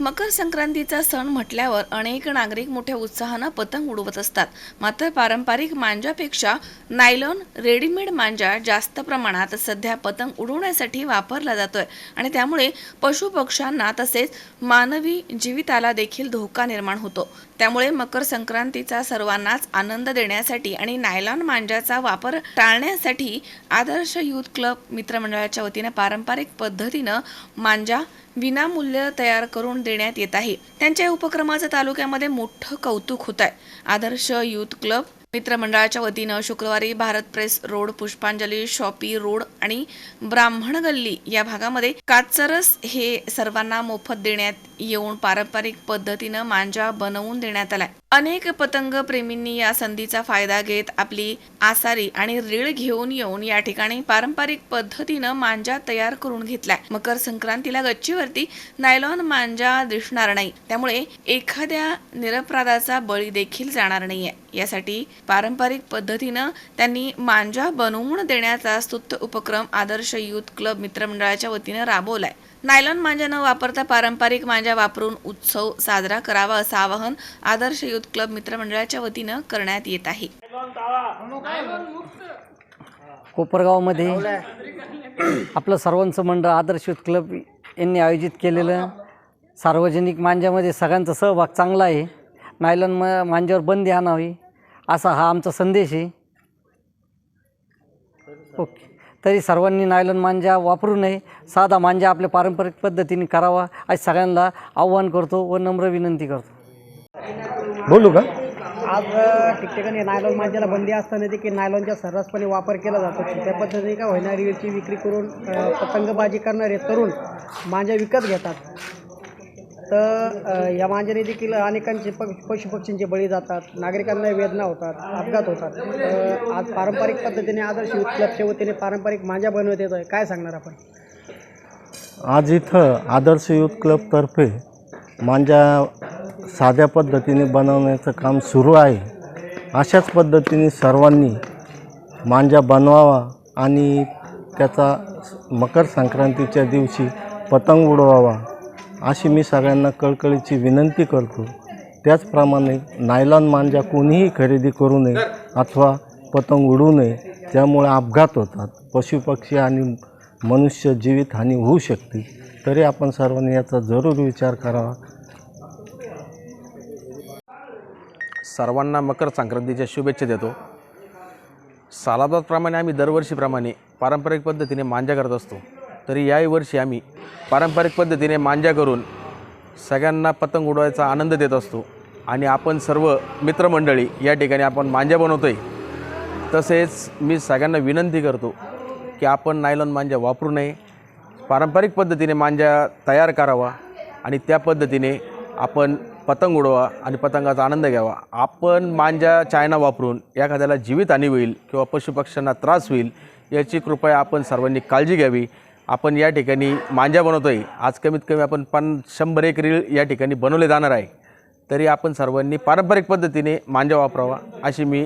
मकर संक्रांतीचा सण म्हटल्यावर अनेक नागरिक मोठ्या उत्साहानं पतंग उडवत असतात. मात्र पारंपरिक मांजापेक्षा नायलॉन रेडीमेड मांजा जास्त प्रमाणात सध्या पतंग उडवण्यासाठी वापरला जातोय. आणि त्यामुळे पशुपक्ष्यांना तसेच मानवी जीविताला देखील धोका निर्माण होतो. त्यामुळे मकर संक्रांतीचा सर्वांनाच आनंद देण्यासाठी आणि नायलॉन मांजाचा वापर टाळण्यासाठी आदर्श युथ क्लब मित्रमंडळाच्या वतीनं पारंपरिक पद्धतीनं मांजा विनामूल्य तयार करून देण्यात येत आहे. त्यांच्या उपक्रमाचं तालुक्यामध्ये मोठं कौतुक होत आहे. आदर्श युथ क्लब मित्रमंडळाच्या वतीनं शुक्रवारी Bharat press road Pushpanjali shoppe road आणि ब्राह्मण गल्ली या भागामध्ये काचरस हे सर्वांना मोफत देण्यात येऊन पारंपरिक पद्धतीनं मांजा बनवून देण्यात आलाय. अनेक पतंग प्रेमींनी या संधीचा फायदा घेत आपली आसारी आणि रीळ घेऊन येऊन या ठिकाणी पारंपरिक पद्धतीनं मांजा तयार करून घेतलाय. मकर संक्रांतीला गच्चीवरती नायलॉन मांजा दिसणार नाही. त्यामुळे एखाद्या निरपराधाचा बळी देखील जाणार नाहीये. यासाठी पारंपरिक पद्धतीनं त्यांनी मांजा बनवून देण्याचा स्तुत्य उपक्रम आदर्श युथ क्लब मित्रमंडळाच्या वतीनं राबवलाय. नायलॉन मांजा न वापरता पारंपरिक मांजा वापरून उत्सव साजरा करावा असं आवाहन आदर्श युथ क्लब मित्रमंडळाच्या वतीनं करण्यात येत आहे. कोपरगावमध्ये आपलं सर्वांचं मंडळ आदर्श युथ क्लब यांनी आयोजित केलेलं सार्वजनिक मांजामध्ये सगळ्यांचा सहभाग चांगला आहे. नायलॉन म मांजावर बंदी आणावी असा हा आमचा संदेश आहे. ओके. तरी सर्वांनी नायलॉन मांजा वापरू नये. साधा मांजा आपल्या पारंपरिक पद्धतीने करावा अशी सगळ्यांना आव्हान करतो व नम्र विनंती करतो. बोलू का? आज ठिकठिकाणी नायलॉन मांजाला बंदी असताना देखील नायलॉनचा सर्रासपणे वापर केला जातो. त्या पद्धतीने का होणारी विक्री करून पतंगबाजी करणारे तरुण मांजा विकत घेतात. तर या मांजाने देखील अनेकांचे प पशुपक्षींचे बळी जातात नागरिकांना वेदना होतात अपघात होतात. आज पारंपरिक पद्धतीने आदर्श युथ क्लबच्या वतीने पारंपरिक मांजा बनवत येतो आहे काय सांगणार आपण? आज इथं आदर्श युथ क्लबतर्फे मांजा साध्या पद्धतीने बनवण्याचं काम सुरू आहे. अशाच पद्धतीने सर्वांनी मांजा बनवावा आणि त्याचा मकर संक्रांतीच्या दिवशी पतंग उडवावा. अशी मी सगळ्यांना कळकळीची विनंती करतो. त्याचप्रमाणे नायलॉन मांजा कोणीही खरेदी करू नये अथवा पतंग उडू नये त्यामुळे अपघात होतात. पशुपक्षी आणि मनुष्य जीवितहानी होऊ शकते. तरी आपण सर्वांनी याचा जरूर विचार करावा. सर्वांना मकर संक्रांतीच्या शुभेच्छा देतो. सालाबादप्रमाणे आम्ही दरवर्षीप्रमाणे पारंपरिक पद्धतीने मांजा करत असतो. तरी याही वर्षी आम्ही पारंपरिक पद्धतीने मांजा करून सगळ्यांना पतंग उडवायचा आनंद देत असतो. आणि आपण सर्व मित्रमंडळी या ठिकाणी आपण मांजा बनवतो आहे तसेच मी सगळ्यांना विनंती करतो की आपण नायलॉन मांजा वापरू नये. पारंपरिक पद्धतीने मांजा तयार करावा आणि त्या पद्धतीने आपण पतंग उडवा आणि पतंगाचा आनंद घ्यावा. आपण मांजा चायना वापरून एखाद्याला जीवितहानी होईल किंवा पशुपक्ष्यांना त्रास होईल याची कृपया आपण सर्वांनी काळजी घ्यावी. आपण या ठिकाणी मांजा बनवतो आहे आज कमीत कमी आपण पण शंभर एक रीळ या ठिकाणी बनवले जाणार आहे. तरी आपण सर्वांनी पारंपरिक पद्धतीने मांजा वापरावा अशी मी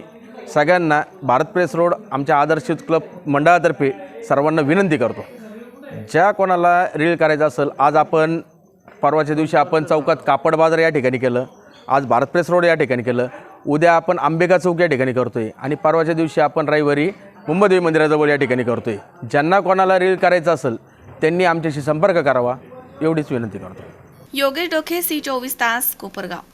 सगळ्यांना भारत प्रेस रोड आमच्या आदर्श क्लब मंडळातर्फे सर्वांना विनंती करतो. ज्या कोणाला रील करायचं असेल आज आपण परवाच्या दिवशी आपण चौकात कापड बाजार या ठिकाणी केलं आज भारत प्रेस रोड या ठिकाणी केलं उद्या आपण आंबेगा चौक या ठिकाणी करतो आहे आणि परवाच्या दिवशी आपण रविवारी मुंबदेवी मंदिराजवळ या ठिकाणी करतोय. ज्यांना कोणाला रील करायचं असेल त्यांनी आमच्याशी संपर्क करावा एवढीच विनंती करतो योगेश डोके सी चोवीस तास कोपरगाव.